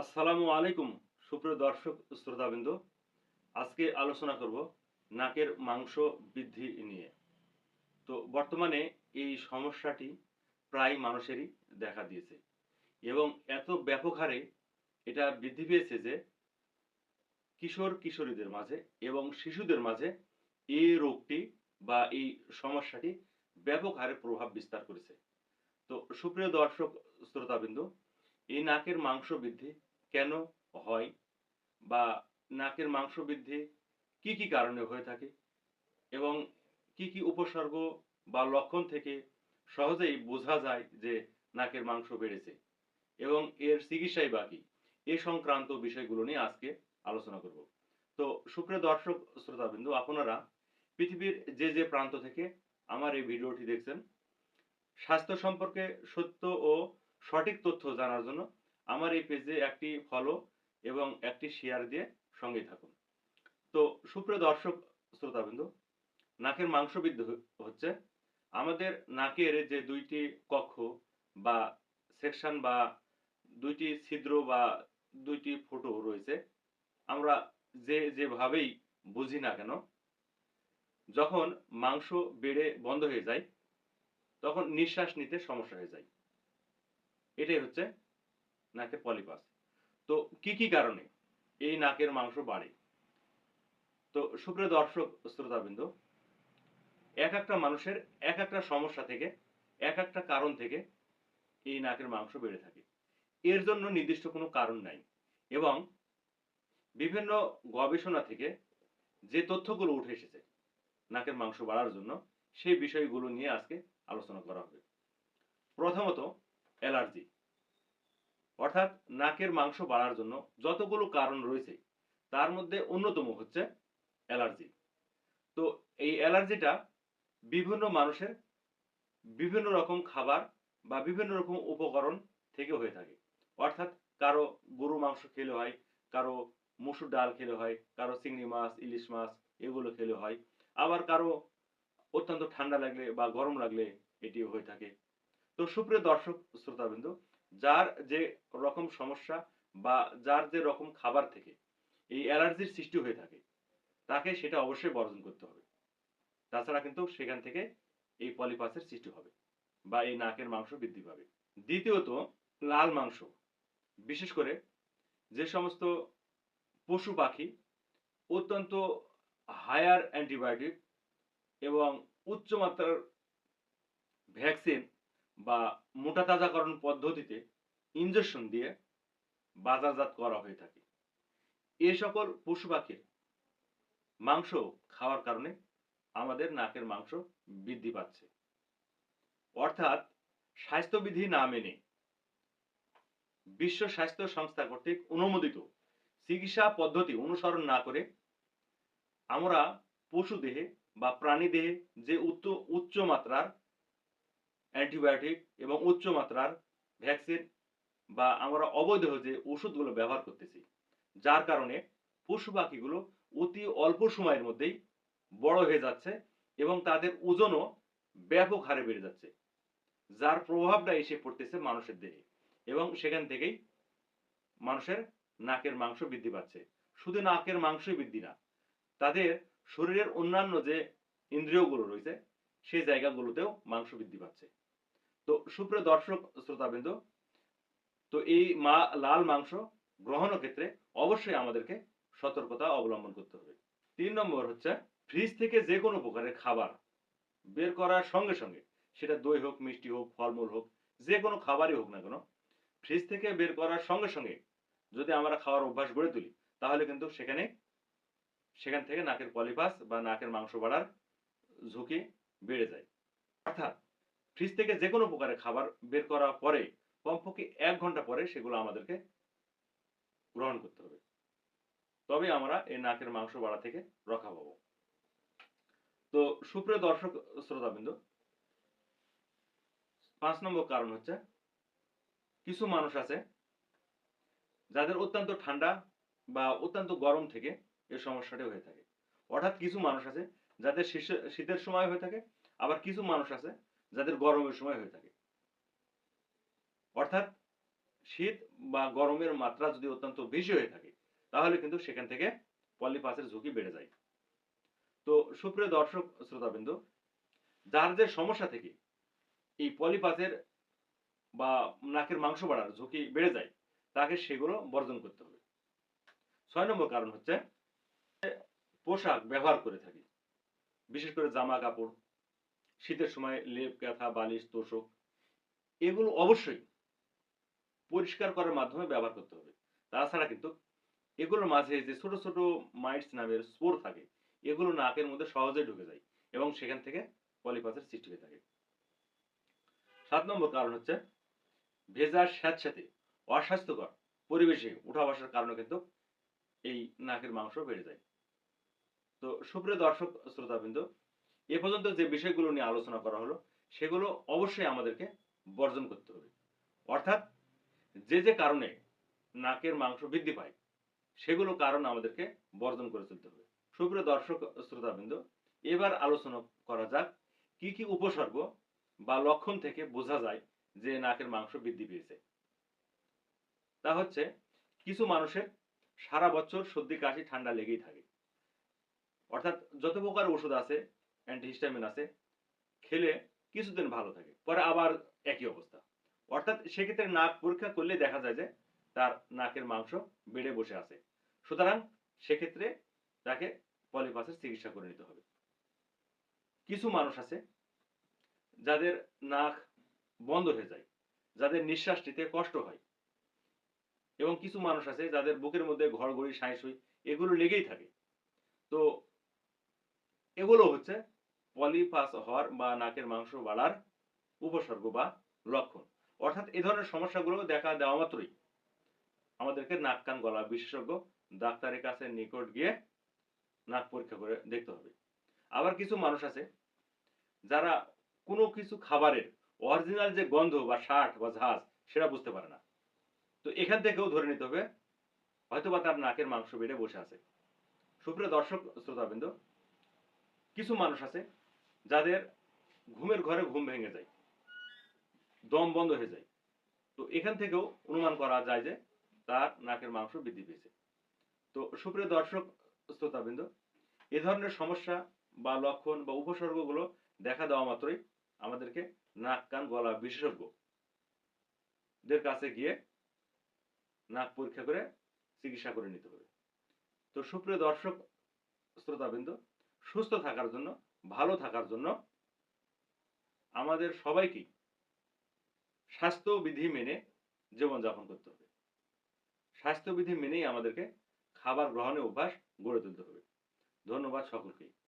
আসসালামু আলাইকুম, সুপ্রিয় দর্শক শ্রোতাবৃন্দ। আজকে আলোচনা করব নাকের মাংস বৃদ্ধি নিয়ে। তো বর্তমানে এই সমস্যাটি প্রায় মানুষেরই দেখা দিয়েছে এবং এত ব্যাপক হারে এটা বৃদ্ধি পেয়েছে যে কিশোর কিশোরীদের মাঝে এবং শিশুদের মাঝে এই রোগটি বা এই সমস্যাটি ব্যাপক হারে প্রভাব বিস্তার করেছে। তো সুপ্রিয় দর্শক শ্রোতাবৃন্দ, এই নাকের মাংস বৃদ্ধি কেন হয় বা নাকের মাংস বৃদ্ধি কি কি কারণে হয়ে থাকে এবং কি কি উপসর্গ বা লক্ষণ থেকে সহজেই বোঝা যায় যে নাকের মাংস বেড়েছে এবং এর চিকিৎসাই বাকি এ সংক্রান্ত বিষয়গুলো নিয়ে আজকে আলোচনা করব। তো সুপ্রিয় দর্শক, শ্রোতাবিন্দু, আপনারা পৃথিবীর যে যে প্রান্ত থেকে আমার এই ভিডিওটি দেখছেন, স্বাস্থ্য সম্পর্কে সত্য ও সঠিক তথ্য জানার জন্য আমার এই পেজে একটি ফলো এবং একটি শেয়ার দিয়ে সঙ্গে থাকুন। তো সুপ্রিয় দর্শক, শ্রোতাবিন্দু, নাকের মাংস বৃদ্ধি হচ্ছে। আমাদের নাকের যে দুইটি কক্ষ বা সেকশন বা দুইটি ছিদ্র বা দুইটি ফুটো রয়েছে, আমরা যে যেভাবেই বুঝি না কেন, যখন মাংস বেড়ে বন্ধ হয়ে যায়, তখন নিঃশ্বাস নিতে সমস্যা হয়ে যায়। এটাই হচ্ছে নাকের পলিপাস তো কি কি কারণে এই নাকের মাংস বাড়ে? তো সুপ্রিয় দর্শক, শ্রোতাবৃন্দ, এক একটা মানুষের এক একটা সমস্যা থেকে, এক একটা কারণ থেকে এই নাকের মাংস বেড়ে থাকে। এর জন্য নির্দিষ্ট কোনো কারণ নাই এবং বিভিন্ন গবেষণা থেকে যে তথ্যগুলো উঠে এসেছে নাকের মাংস বাড়ার জন্য, সেই বিষয়গুলো নিয়ে আজকে আলোচনা করা হবে। প্রথমত, অ্যালার্জি। অর্থাৎ নাকের মাংস বাড়ার জন্য যতগুলো কারণ রয়েছে, তার মধ্যে অন্যতম হচ্ছে অ্যালার্জি। তো এই অ্যালার্জিটা বিভিন্ন মানুষের বিভিন্ন রকম খাবার বা বিভিন্ন রকম উপকরণ থেকে হয়ে থাকে। অর্থাৎ কারও গরু মাংস খেলে হয়, কারও মসুর ডাল খেলে হয়, কারও চিংড়ি মাছ, ইলিশ মাছ, এগুলো খেলে হয়। আবার কারও অত্যন্ত ঠান্ডা লাগলে বা গরম লাগলে এটি হয়ে থাকে। তো সুপ্রিয় দর্শক, শ্রোতাবিন্দু যার যে রকম সমস্যা বা যার যে রকম খাবার থেকে এই অ্যালার্জির সৃষ্টি হয়ে থাকে, তাকে সেটা অবশ্যই বর্জন করতে হবে। তাছাড়া কিন্তু সেখান থেকে এই পলিপাসের সৃষ্টি হবে বা এই নাকের মাংস বৃদ্ধি পাবে। দ্বিতীয়ত, লাল মাংস। বিশেষ করে যে সমস্ত পশু পাখি অত্যন্ত হায়ার অ্যান্টিবায়োটিক এবং উচ্চমাত্রার ভ্যাকসিন বা মোটা তাজাকরণ পদ্ধতিতে ইনজেকশন দিয়ে বাজারজাত করা হয়ে থাকে। এ সকল পশু পাখির মাংস খাওয়ার কারণে আমাদের নাকের মাংস বৃদ্ধি পাচ্ছে। অর্থাৎ স্বাস্থ্যবিধি না মেনে বিশ্ব স্বাস্থ্য সংস্থা কর্তৃক অনুমোদিত চিকিৎসা পদ্ধতি অনুসরণ না করে আমরা পশু দেহে বা প্রাণী দেহে যে উচ্চ উচ্চ মাত্রার অ্যান্টিবায়োটিক এবং উচ্চ মাত্রার ভ্যাকসিন বা আমরা অবৈধ যে ওষুধগুলো ব্যবহার করতেছি, যার কারণে পশু পাখিগুলো অতি অল্প সময়ের মধ্যেই বড় হয়ে যাচ্ছে এবং তাদের ওজনও ব্যাপক হারে বেড়ে যাচ্ছে, যার প্রভাবটা এসে পড়তেছে মানুষের দেহে এবং সেখান থেকেই মানুষের নাকের মাংস বৃদ্ধি পাচ্ছে। শুধু নাকের মাংসই বৃদ্ধি না, তাদের শরীরের অন্যান্য যে ইন্দ্রিয়গুলো রয়েছে সেই জায়গাগুলোতেও মাংস বৃদ্ধি পাচ্ছে। তো সুপ্রিয় দর্শক, শ্রোতাবৃন্দ, তো এই মা, লাল মাংস গ্রহণের ক্ষেত্রে অবশ্যই আমাদেরকে সতর্কতা অবলম্বন করতে হবে। তিন নম্বর হচ্ছে ফ্রিজ থেকে যে কোনো প্রকারের খাবার বের করার সঙ্গে সঙ্গে, সেটা দই হোক, মিষ্টি হোক, ফলমূল হোক যে কোনো খাবারই হোক না কেন ফ্রিজ থেকে বের করার সঙ্গে সঙ্গে যদি আমরা খাওয়ার অভ্যাস গড়ে তুলি, তাহলে কিন্তু সেখানে, সেখান থেকে নাকের পলিপাস বা নাকের মাংস বাড়ার ঝুঁকি বেড়ে যায়। অর্থাৎ ফ্রিজ থেকে যে কোনো প্রকারের খাবার বের করার পরে কমপক্ষে এক ঘণ্টা পরে সেগুলো আমাদেরকে গ্রহণ করতে হবে। তবে আমরা এই নাকের মাংস বাড়া থেকে রক্ষা পাবো। তো সুপ্রিয় দর্শক, শ্রোতাবৃন্দ, পাঁচ নম্বর কারণ হচ্ছে কিছু মানুষ আছে যাদের অত্যন্ত ঠান্ডা বা অত্যন্ত গরম থেকে এই সমস্যাটি হয়ে থাকে। অর্থাৎ কিছু মানুষ আছে যাদের শীতের সময় হয়ে থাকে, আবার কিছু মানুষ আছে যাদের গরমের সময় হয়ে থাকে। অর্থাৎ শীত বা গরমের মাত্রা যদি অত্যন্ত বেশি হয়ে থাকে, তাহলে কিন্তু সেখান থেকে পলিপাসের ঝুঁকি বেড়ে যায়। তো সুপ্রিয় দর্শক, শ্রোতাবিন্দু, যার যে সমস্যা থেকে এই পলিপাসের বা নাকের মাংস বাড়ার ঝুঁকি বেড়ে যায়, তাকে সেগুলো বর্জন করতে হবে। ছয় নম্বর কারণ হচ্ছে, পোশাক ব্যবহার করে থাকি। বিশেষ করে জামা কাপড় শীতের সময় লেপ কাঁথা বালিশ, তোষক, এগুলো অবশ্যই পরিষ্কার করার মাধ্যমে ব্যবহার করতে হবে। তাছাড়া কিন্তু এগুলোর মাঝে যে ছোট ছোট মাইটস নামের স্পোর থাকে, এগুলো নাকের মধ্যে সহজে ঢুকে যায় এবং সেখান থেকে পলিপাসের সৃষ্টি হয়ে থাকে। সাত নম্বর কারণ হচ্ছে ভেজা স্যাঁতস্যাঁতে অস্বাস্থ্যকর পরিবেশে উঠা বসার কারণে কিন্তু এই নাকের মাংস বেড়ে যায়। সুপ্রিয় দর্শক, শ্রোতাবৃন্দ, এ পর্যন্ত যে বিষয়গুলো নিয়ে আলোচনা করা হলো, সেগুলো অবশ্যই আমাদেরকে বর্জন করতে হবে। অর্থাৎ যে যে কারণে নাকের মাংস বৃদ্ধি পায়, সেগুলো কারণ আমাদেরকে বর্জন করে চলতে হবে। সুপ্রিয় দর্শক, শ্রোতাবৃন্দ, এবার আলোচনা করা যাক, কি কি উপসর্গ বা লক্ষণ থেকে বোঝা যায় যে নাকের মাংস বৃদ্ধি পেয়েছে। তা হচ্ছে, কিছু মানুষের সারা বছর সর্দি, কাশি, ঠান্ডা লেগেই থাকে। অর্থাৎ যত প্রকার ওষুধ আছে অ্যান্টিহিস্টামিন আছে, খেলে কিছুদিন ভালো থাকে, পরে আবার একই অবস্থা। অর্থাৎ সেক্ষেত্রে নাক পরীক্ষা করলে দেখা যায় যে তার নাকের মাংস বেড়ে বসে আছে। সুতরাং সেক্ষেত্রে তাকে পলিপাসের চিকিৎসা করে নিতে হবে। কিছু মানুষ আছে যাদের নাক বন্ধ হয়ে যায়, যাদের নিঃশ্বাস নিতে কষ্ট হয়, এবং কিছু মানুষ আছে যাদের বুকের মধ্যে ঘড়ঘড়ি, সাঁইসুই এগুলো লেগেই থাকে। তো এগুলো হচ্ছে পলিপাস হওয়ার বা নাকের মাংস বাড়ার উপসর্গ বা লক্ষণ। অর্থাৎ এই ধরনের সমস্যাগুলো দেখা দেওয়া মাত্রই আমাদেরকে নাক, কান, গলা বিশেষজ্ঞ ডাক্তারের কাছে নিকট গিয়ে নাক পরীক্ষা করে দেখতে হবে। আবার কিছু মানুষ আছে যারা কোনো কিছু খাবারের অরিজিনাল যে গন্ধ বা শার্ট বা ঝাঁজ সেটা বুঝতে পারে না। তো এখান থেকেও ধরে নিতে হবে হয়তো বা তার নাকের মাংস বেড়ে বসে আছে। সুপ্রিয় দর্শক, শ্রোতাবৃন্দ কিছু মানুষ আছে যাদের ঘুমের ঘরে ঘুম ভেঙে যায়, দম বন্ধ হয়ে যায়। তো এখান থেকেও অনুমান করা যায় যে তার নাকের মাংস বৃদ্ধি পেয়েছে। তো সুপ্রিয় দর্শক, শ্রোতাবৃন্দ, এ ধরনের সমস্যা বা লক্ষণ বা উপসর্গগুলো দেখা দেওয়া মাত্রই আমাদেরকে নাক, কান, গলা বিশেষজ্ঞদের কাছে গিয়ে নাক পরীক্ষা করে চিকিৎসা করে নিতে হবে। তো সুপ্রিয় দর্শক, শ্রোতাবৃন্দ সুস্থ থাকার জন্য, ভালো থাকার জন্য আমাদের সবাইকে স্বাস্থ্যবিধি মেনে জীবনযাপন করতে হবে। স্বাস্থ্যবিধি মেনেই আমাদেরকে খাবার গ্রহণের অভ্যাস গড়ে তুলতে হবে। ধন্যবাদ সকলকে